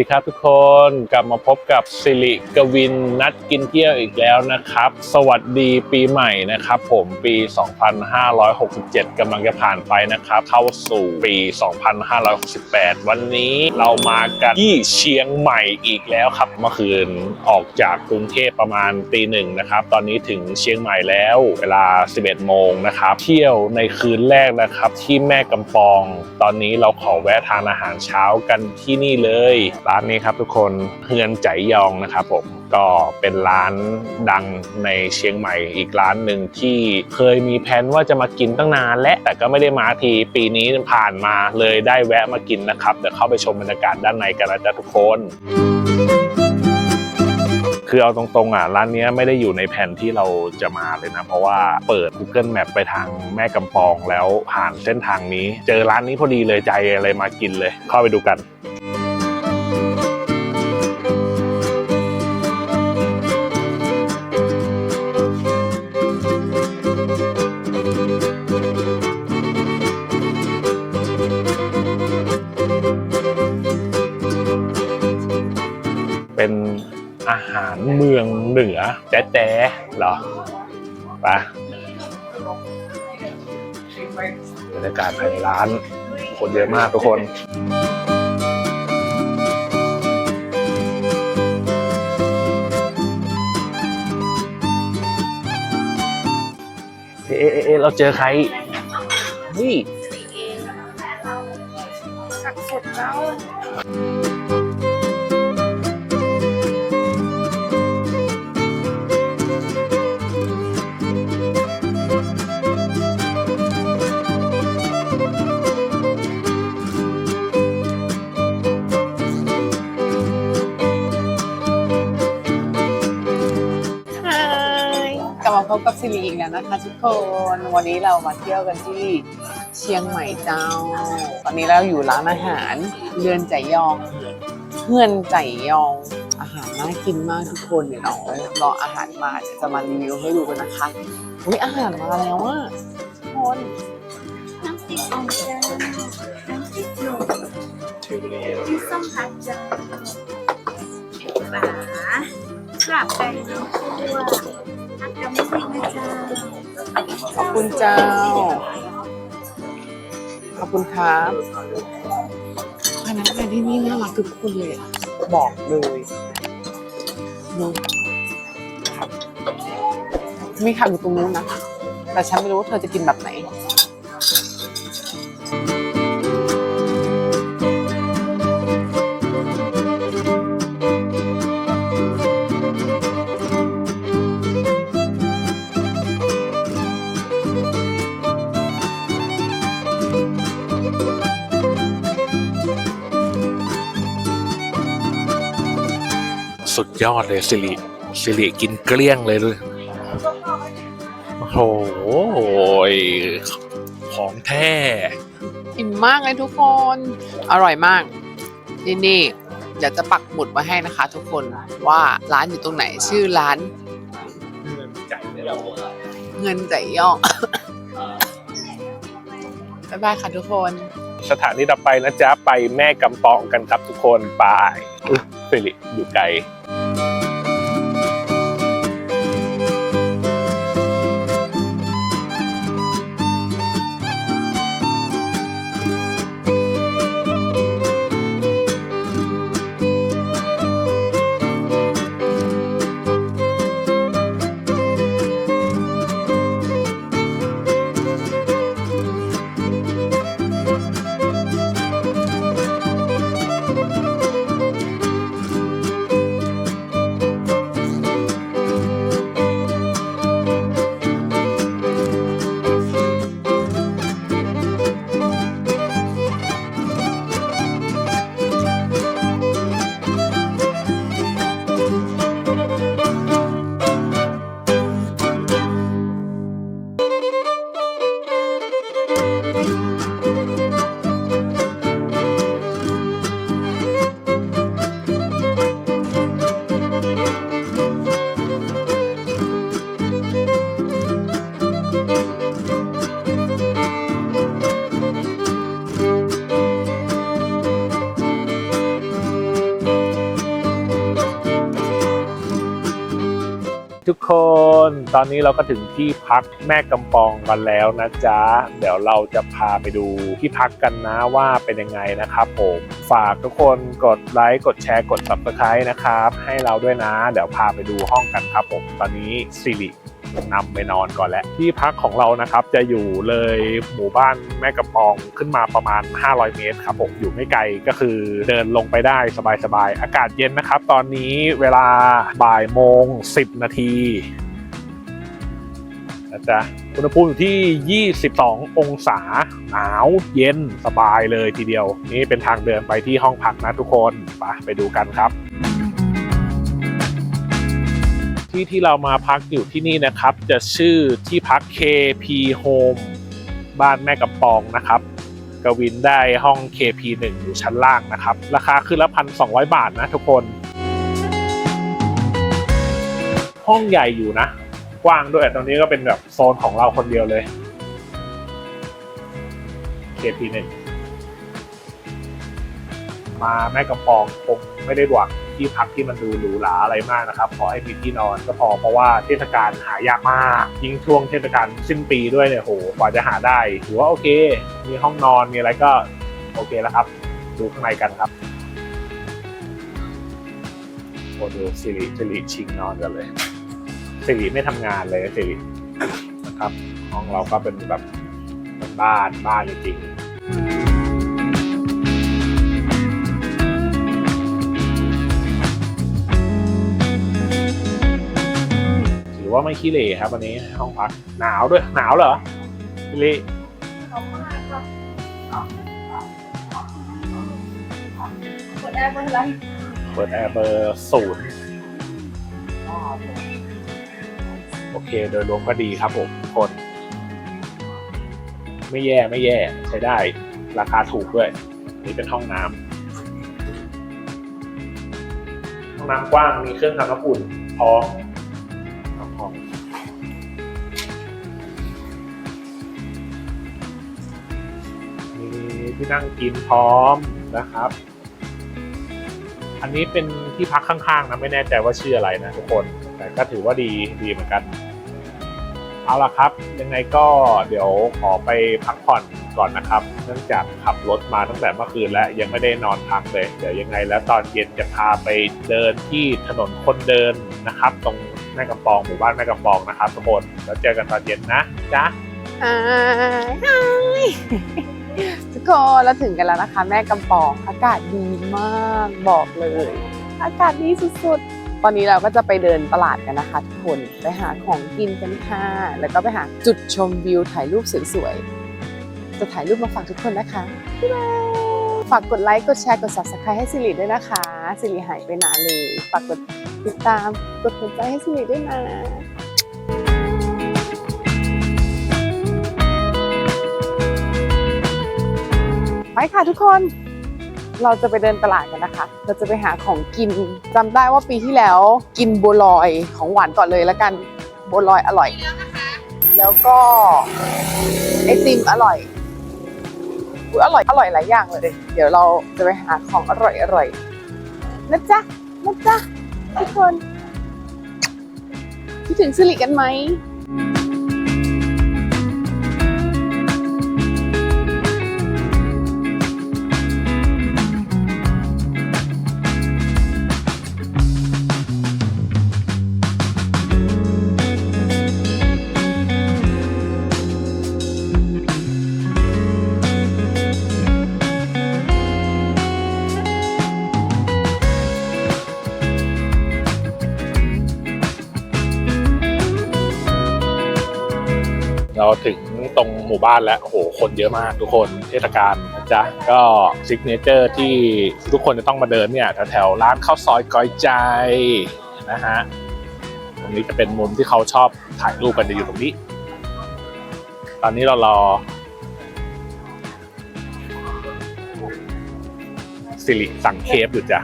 วัสดีครับทุกคนกลับมาพบกับสิริกวินนัดกินเที่ยวอีกแล้วนะครับ สวัสดีปีใหม่นะครับ ผมปี 2567กำลังจะผ่านไปนะครับ เข้าสู่ปี 2568 วันนี้เรามากันที่เชียงใหม่อีกแล้วครับ เมื่อคืนออกจากกรุงเทพประมาณตีหนึ่งนะครับ ตอนนี้ถึงเชียงใหม่แล้วเวลา 11 โมงนะครับ เที่ยวในคืนแรกนะครับ ที่แม่กำปอง ตอนนี้เราขอแวะทานอาหารเช้ากันที่นี่เลยร้านนี้ครับทุกคนเฮือนใจยองนะครับผมก็เป็นร้านดังในเชียงใหม่อีกร้านหนึ่งที่เคยมีแผนว่าจะมากินตั้งนานและแต่ก็ไม่ได้มาทีปีนี้ผ่านมาเลยได้แวะมากินนะครับเดี๋ยวเข้าไปชมบรรยากาศด้านในกันนะจ๊ะทุกคนคือเอาตรงๆอะร้านนี้ไม่ได้อยู่ในแผนที่เราจะมาเลยนะ เพราะว่าเปิด Google Map ไปทางแม่กำปองแล้วผ่านเส้นทางนี้ เจอร้านนี้พอดีเลยใจอะไรมากินเลย เข้าไปดูกันารเมืองเหนือแจ๊แจ๊เหรอไปบรรยากาศภายในร้าน คนเยอะมากทุกคนเอ๊ะเอ๊ะเอ๊ะเราเจอใครนี่ ริอีกแล้วนะคะทุกคนวันนี้เรามาเที่ยวกันที่เชียงใหม่เจ้า ตอนนี้เราอยู่ร้านอาหารเรือนใจยองเพื่อนใจยองอาหารน่ากินมากทุกคนเดี๋ยวเรารออาหารมาเดี๋ยวจะมารีวิวให้ดูกันนะคะอุ้ยอาหารมาแล้วอะทุกคนน้ำพริกอ่องเจ้าน้ำพริกหนุ่มที่ส้มผัดเจ้าปลากราบไก่เนื้อคั่ว ขอบคุณเจ้า ขอบคุณครับพนักงานที่นี่น่ารักทุกคนเลยอะบอกเลยดูครับมีข่าวอยู่ตรงนู้นนะ แต่ฉันไม่รู้ว่าเธอจะกินแบบไหน สุดยอดเลยสิริสิริกินเกลี้ยงเลยด้วยโอ้โหของแท้อิ่มมากเลยทุกคน อร่อยมาก นี่นี่เดี๋ยวจะปักหมุดมาให้นะคะ ทุกคนว่าร้านอยู่ตรงไหนชื่อร้าน เงินใจย่องบ๊ายบายค่ะทุกคน สถานที่ต่อไปนะจ๊ะ ไปแม่กำปองกันครับทุกคน ไปอุ๊ยสิริอยู่ไกล ทุกคน ตอนนี้เราก็ถึงที่พักแม่กำปองกันแล้วนะจ๊ะ เดี๋ยวเราจะพาไปดูที่พักกันนะว่าเป็นยังไงนะครับผม ฝากทุกคนกดไลค์ กดแชร์ กด subscribe นะครับ ให้เราด้วยนะ เดี๋ยวพาไปดูห้องกันครับผม ตอนนี้สิริ นำไปนอนก่อนแล้ว ที่พักของเรานะครับจะอยู่เลยหมู่บ้านแม่กำปองขึ้นมาประมาณ 500 เมตรครับผมอยู่ไม่ไกลก็คือเดินลงไปได้สบายๆ อากาศเย็นนะครับ ตอนนี้เวลาบ่ายโมง 10 นาทีนะจ๊ะอุณหภูมิอยู่ที่ 22 องศา หนาวเย็นสบายเลยทีเดียว นี่เป็นทางเดินไปที่ห้องพักนะทุกคน ไปไปดูกันครับ ที่ที่เรามาพักอยู่ที่นี่นะครับ จะชื่อที่พัก KP Home บ้านแม่กำปองนะครับกวินได้ห้อง KP1 อยู่ชั้นล่างนะครับ ราคาคือละพันสองบาทนะทุกคน ห้องใหญ่อยู่นะ กว้างด้วยตรงนี้ก็เป็นแบบโซนของเราคนเดียวเลย KP1 มาแม่กำปองผมไม่ได้หวัง ที่พักที่มันดูหรูหราอะไรมากนะครับขอให้มีที่นอนก็พอเพราะว่าเทศกาลหายากมากยิ่งช่วงเทศกาลสิ้นปีด้วยเนี่ยโหกว่าจะหาได้ถือว่าโอเค มีห้องนอนมีอะไรก็โอเคแล้วครับ ดูข้างในกันครับโอ้ดูสิริสิริชิงนอนกันเลยสิริไม่ทำงานเลยสิรินะครับห้องเราก็เป็นแบบบ้านบ้านจริงๆ ว่าไม่ขี้เหร่ครับวันนี้ห้องพักหนาวด้วยหนาวเหรอขี้เหร่กดแอร์เบอร์อะไรเปิดแอร์เบอร์ศูนย์โอเคโดยรวมก็ดีครับผมทุกคน ไม่แย่ไม่แย่ใช้ได้ ราคาถูกด้วย นี่เป็นห้องน้ำห้องน้ำกว้างมีเครื่องทำน้ำอุ่นพร้อม นั่งกินพร้อมนะครับ อันนี้เป็นที่พักข้างๆนะไม่แน่ใจว่าชื่ออะไรนะทุกคน แต่ก็ถือว่าดีดีเหมือนกัน เอาละครับ ยังไงก็เดี๋ยวขอไปพักผ่อนก่อนนะครับ เนื่องจากขับรถมาตั้งแต่เมื่อคืนแล้วยังไม่ได้นอนพักเลย เดี๋ยวยังไงแล้วตอนเย็นจะพาไปเดินที่ถนนคนเดินนะครับ ตรงแม่กำปองหมู่บ้านแม่กำปองนะครับทุกคนแล้วเจอกันตอนเย็นนะจ๊ะฮายฮาย ทุกคนเราถึงกันแล้วนะคะ แม่กำปองอากาศดีมากบอกเลย อากาศดีสุดๆ ตอนนี้เราก็จะไปเดินตลาดกันนะคะ ทุกคนไปหาของกินกันค่ะ แล้วก็ไปหาจุดชมวิวถ่ายรูปสวยๆ จะถ่ายรูปมาฝากทุกคนนะคะบ๊ายบายฝากกดไลค์ กดแชร์ กด subscribe ให้สิริด้วยนะคะ สิริหายไปนานเลย ฝากกดติดตาม กดหัวใจให้สิริด้วยนะ ค่ะทุกคน เราจะไปเดินตลาดกันนะคะ เราจะไปหาของกินจำได้ว่าปีที่แล้วกินบัวลอยของหวานก่อนเลยแล้วกันบัวลอยอร่อย แล้วก็ไอติมอร่อยอุ๊ยอร่อยอร่อยหลายอย่างเลยเดี๋ยวเราจะไปหาของอร่อยอร่อยนะจ๊ะนะจ๊ะทุกคนคิดถึงสิริกันไหม ถึงตรงหมู่บ้านแล้วโอ้โหคนเยอะมากทุกคนเทศกาลนะจ๊ะก็ซิกเนเจอร์ที่ทุกคนจะต้องมาเดินเนี่ยแถวๆร้านข้าวซอยกอยใจนะฮะตรงนี้จะเป็นมุมที่เขาชอบถ่ายรูปกันจะอยู่ตรงนี้ ตอนนี้เรารอสิริสั่งเคฟอยู่จ้ะ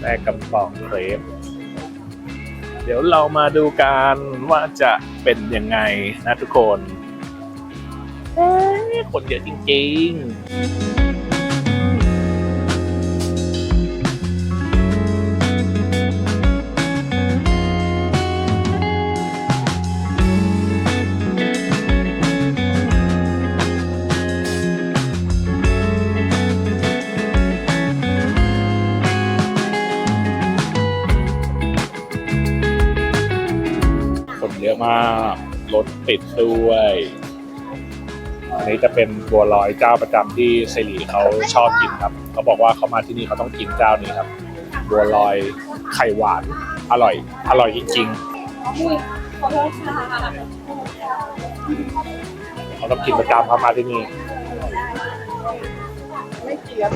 แม่กำปองเครป เดี๋ยวเรามาดูกันว่าจะเป็นยังไงนะทุกคนเอ๊ะคนเยอะจริงๆิดด้วย อันนี้จะเป็นบัวลอยเจ้าประจำที่สิริเขาชอบกินครับ เขาบอกว่าเขามาที่นี่เขาต้องกินเจ้านี้ครับ บัวลอยไข่หวาน อร่อย อร่อยจริงๆเขาต้องกินประจำเขามาที่นี่ ไม่เกลียด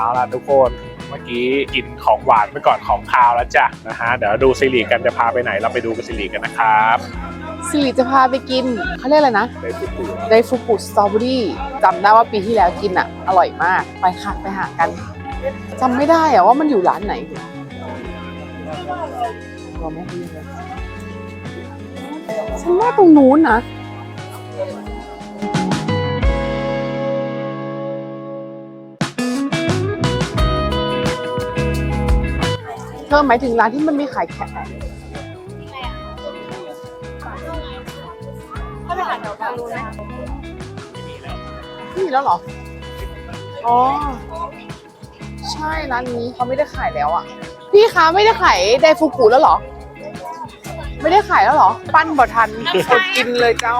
เอาล่ะทุกคนเมื่อกี้กินของหวานไปก่อนของคาวแล้วจ้ะนะฮะเดี๋ยวดูสิริกันจะพาไปไหนเราไปดูกับสิริกันนะครับสิริจะพาไปกินเขาเรียกอะไรนะไปฟูกุไดฟูกุสตรอเบอรี่จำได้ว่าปีที่แล้วกินอะ อร่อยมากไปค่ะไปหากันจำไม่ได้อะว่ามันอยู่ร้านไหนเราไม่รู้เลยฉันว่าตรงนู้นนะ เธอหมายถึงร้านที่มันมีขายแขกถ้าไปหาแถวบาลูนไหมนี่แล้วเหรอ อ๋อ ใช่ร้านนี้เขาไม่ได้ขายแล้วอะ พี่คะไม่ได้ขายไดฟูกุแล้วเหรอ ไม่ได้ขายแล้วเหรอ ปั้นบ่ทันอดกินเลยเจ้า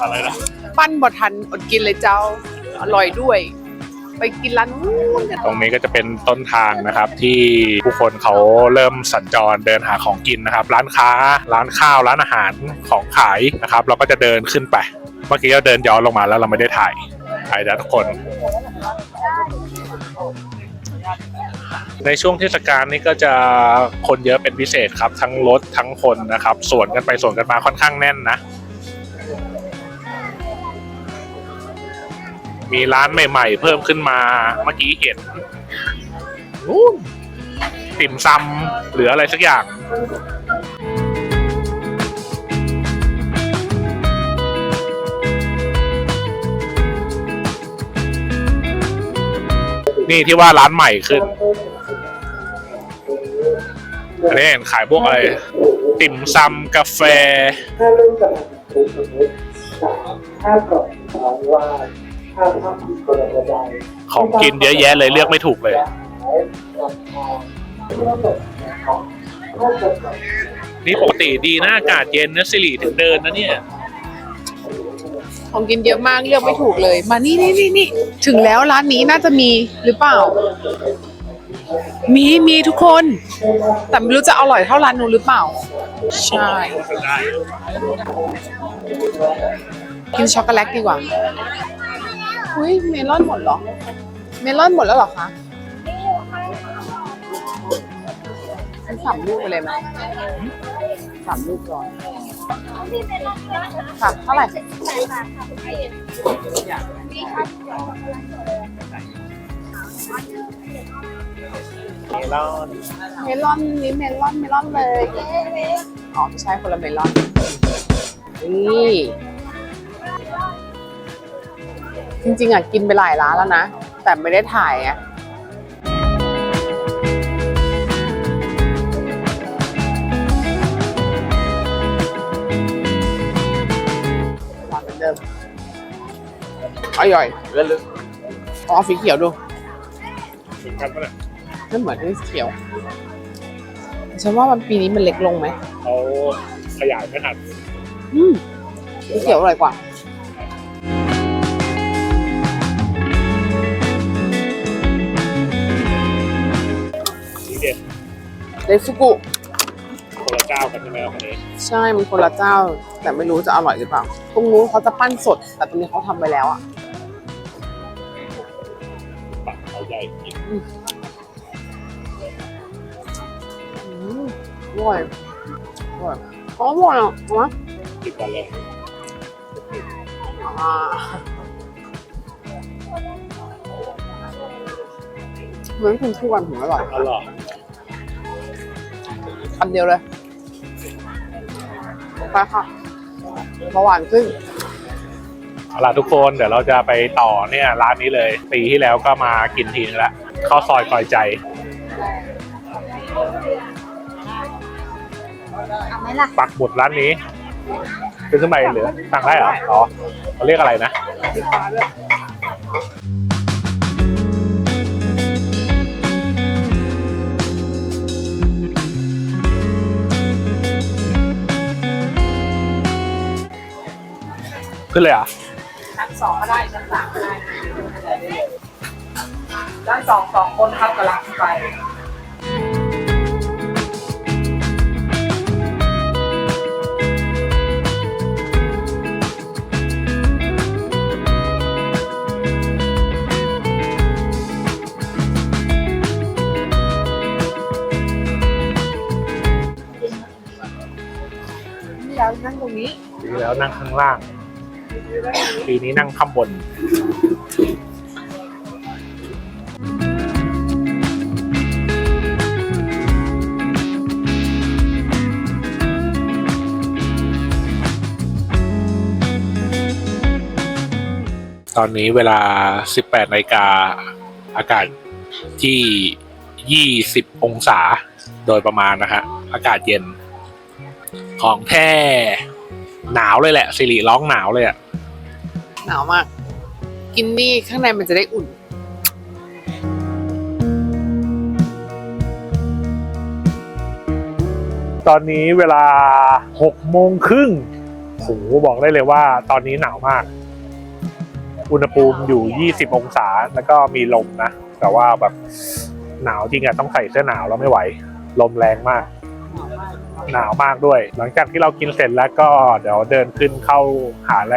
อะไรนะ ปั้นบ่ทันอดกินเลยเจ้า อร่อยด้วย ไปกินร้านนู้นกันตรงนี้ก็จะเป็นต้นทางนะครับที่ผู้คนเขาเริ่มสัญจรเดินหาของกินนะครับ ร้านค้า ร้านข้าวร้านอาหารของขายนะครับ เราก็จะเดินขึ้นไป เมื่อกี้เราเดินย้อนลงมาแล้วเราไม่ได้ถ่ายถ่ายแต่ทุกคน ในช่วงเทศกาลนี้ก็จะคนเยอะเป็นพิเศษครับ ทั้งรถทั้งคนนะครับสวนกันไปสวนกันมาค่อนข้างแน่นนะ มีร้านใหม่ ๆ เพิ่มขึ้นมาเมื่อกี้เห็นนู่นติ่มซำหรืออะไรสักอย่างนี่ที่ว่าร้านใหม่ขึ้น อันนี้เห็นขายพวกอะไร ติ่มซำกาแฟถ้าเรื่องกำลังถูกสมมติสามถ้ากล่องน้องว่า ของกินเยอะแยะเลยเลือกไม่ถูกเลย นี่ปกติดีนะอากาศเย็นนะสิริถึงเดินนะเนี่ย ของกินเยอะมากเลือกไม่ถูกเลย มานี่นี่นี่นี่ถึงแล้วร้านนี้น่าจะมีหรือเปล่า มีมีทุกคน แต่ไม่รู้จะอร่อยเท่าร้านนู้นหรือเปล่า ใช่กินช็อกโกแลตดีกว่า อุ้ยเมลอนหมดเหรอ เมลอนหมดแล้วเหรอคะฉันสามลูกไปเลยไหมสามลูกก่อนค่ะเท่าไหร่เมลอนเมลอนนี่เมลอนเมลอนเลยอ๋อไม่ใช่คนละเมลอนนี่ จริง ๆอะกินไปหลายร้านแล้วนะ แต่ไม่ได้ถ่ายอะหวานเหมือนเดิมอร่อยแล้วลึกอ๋อสีเขียวดูถึงกันปะเนี่ยไม่เหมือนที่เขียวฉันว่ามันปีนี้มันเล็กลงไหมเขาขยายไม่ทันอืมสีเขียวอร่อยกว่า เดฟุกุคนละเจ้ากันใช่ไหมครับอันนี้ใช่มันคนละเจ้า แต่ไม่รู้จะอร่อยหรือเปล่าตรงนู้นเขาจะปั้นสด แต่ตรงนี้เขาทำไปแล้วอะปักเขาใหญ่จริงอืมอร่อยอร่อยอ๋ออร่อยอะเอามาติดกันเลยอ่าเหมือนคุณคู่กันผมอร่อย อร่อย คำเดียวเลยไปค่ะเบาหวานขึ้นเอาล่ะทุกคนเดี๋ยวเราจะไปต่อเนี่ยร้านนี้เลย ปีที่แล้วก็มากินทีนึงแล้วข้าวซอยกอยใจเอาไหมล่ะ ปักหมุดร้านนี้ขึ้นขึ้นไปเหลือสั่งได้เหรออ๋อเขาเรียกอะไรนะ ขึ้นเลยเหรอะชั้นสองก็ได้ชั้นสามก็ได้ชั้นสองสองคนครับกำลังไปนี่แล้วนั่งตรงนี้ปีแล้วนั่งข้างล่าง ปีนี้นั่งข้างบนตอนนี้เวลา 18นาฬิกาอากาศที่ 20 องศาโดยประมาณนะฮะอากาศเย็น ของแท้ หนาวเลยแหละสิริร้องหนาวเลยอะหนาวมาก กินนี่ข้างในมันจะได้อุ่น ตอนนี้เวลา6โมงครึ่งโหบอกได้เลยว่า ตอนนี้หนาวมาก อุณหภูมิอยู่ 20 องศาแล้วก็มีลมนะ แต่ว่าแบบหนาวจริงอะต้องใส่เสื้อหนาวแล้วไม่ไหว ลมแรงมาก หนาวมากด้วย หลังจากที่เรากินเสร็จแล้วก็เดี๋ยวเดินขึ้นเข้าหาอะไร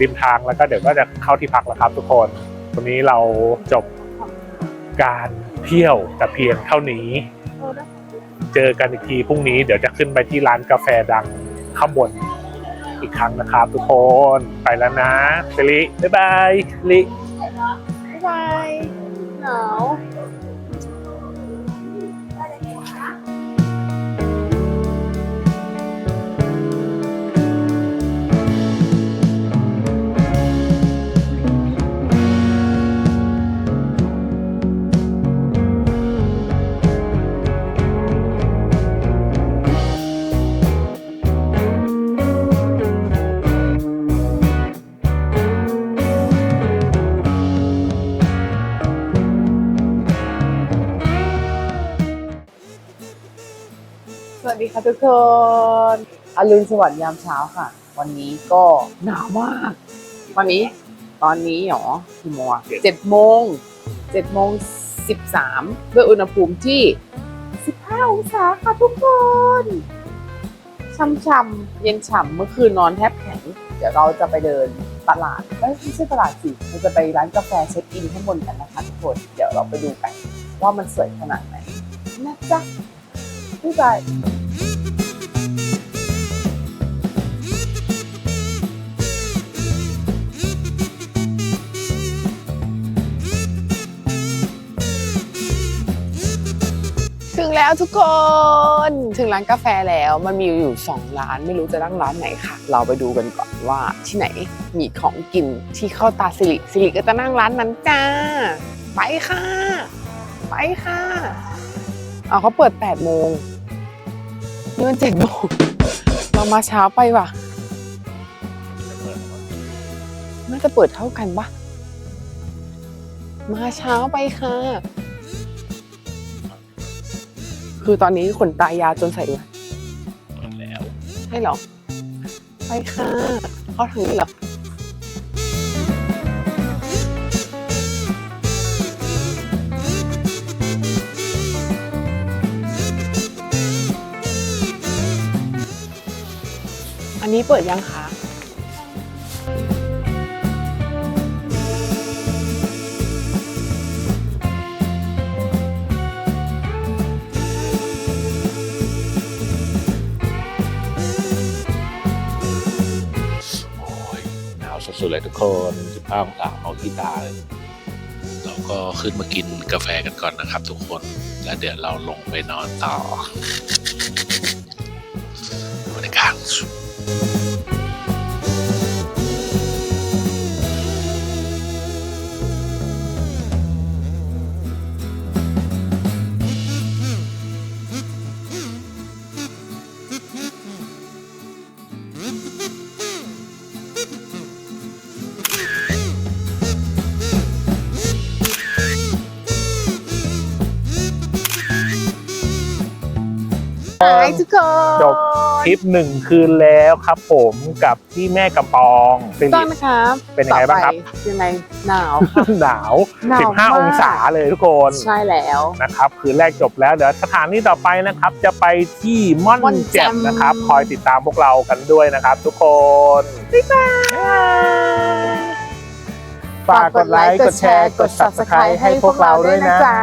ริมทางแล้วก็เดี๋ยวก็จะเข้าที่พักแล้วครับทุกคน วันนี้เราจบการเที่ยวแต่เพียงเท่านี้ เจอกันอีกทีพรุ่งนี้เดี๋ยวจะขึ้นไปที่ร้านกาแฟดังข้างบนอีกครั้งนะครับทุกคนไปแล้วนะสิริบ๊ายบายสิริบ๊ายบายหนาว วัสดีค่ะทุกคนอรุณสวัสดิ์ยามเช้าค่ะ วันนี้ก็หนาวมาก วันนี้ ตอนนี้หรอกี่โมงอะเจ็ดโมงเจ็ดโมงสิบสามด้วยอุณหภูมิที่สิบห้าองศาค่ะทุกคนช่ำๆเย็นฉ่ำเมื่อคืนนอนแทบแข็ง เดี๋ยวเราจะไปเดินตลาดเอ้ยไม่ใช่ตลาดสิเราจะไปร้านกาแฟเช็คอินข้างบนกันนะคะทุกคน เดี๋ยวเราไปดูกันว่ามันสวยขนาดไหนนะจ๊ะบ๊ แล้วทุกคน ถึงร้านกาแฟแล้ว มันมีอยู่สองร้านไม่รู้จะนั่งร้านไหนค่ะ เราไปดูกันก่อนว่าที่ไหนมีของกินที่เข้าตาสิริสิริก็จะนั่งร้านนั้นจ้า ไปค่ะ ไปค่ะเอาเขาเปิดแปดโมงนี่มันเจ็ดโมงเรามาเช้าไปว่ะน่าจะเปิดเท่ากันปะมาเช้าไปค่ะ คือตอนนี้ขนตายาวจนใส่แว่นแล้วใช่เหรอ ไปค่ะเขาถึงนี่เหรออันนี้เปิดยังคะ ทุกคน 15องศาเอาที่ตาเลยเราก็ขึ้นมากินกาแฟกันก่อนนะครับ ทุกคน แล้วเดี๋ยวเราลงไปนอนต่อบรรยากาศ ทุกคน จบทริปหนึ่งคืนแล้วครับผมกับที่แม่กำปองสิต้รินนะครับเป็นยังไงบ้างครับ ต่อไปยังไงหนาวครับ หนาว หนาวมาก 15 องศาเลยทุกคนใช่แล้ว นะครับคืนแรกจบแล้วเดี๋ยวสถานที่ต่อไปนะครับ จะไปที่ม่อนม่อนแจ่แจ่มม นะครับ คอยติดตามพวกเรากันด้วยนะครับ ทุกคนบ๊ายบายฝากกดไลค์กดแชร์กด subscribe ให้พวกเราด้วยนะจ๊ะ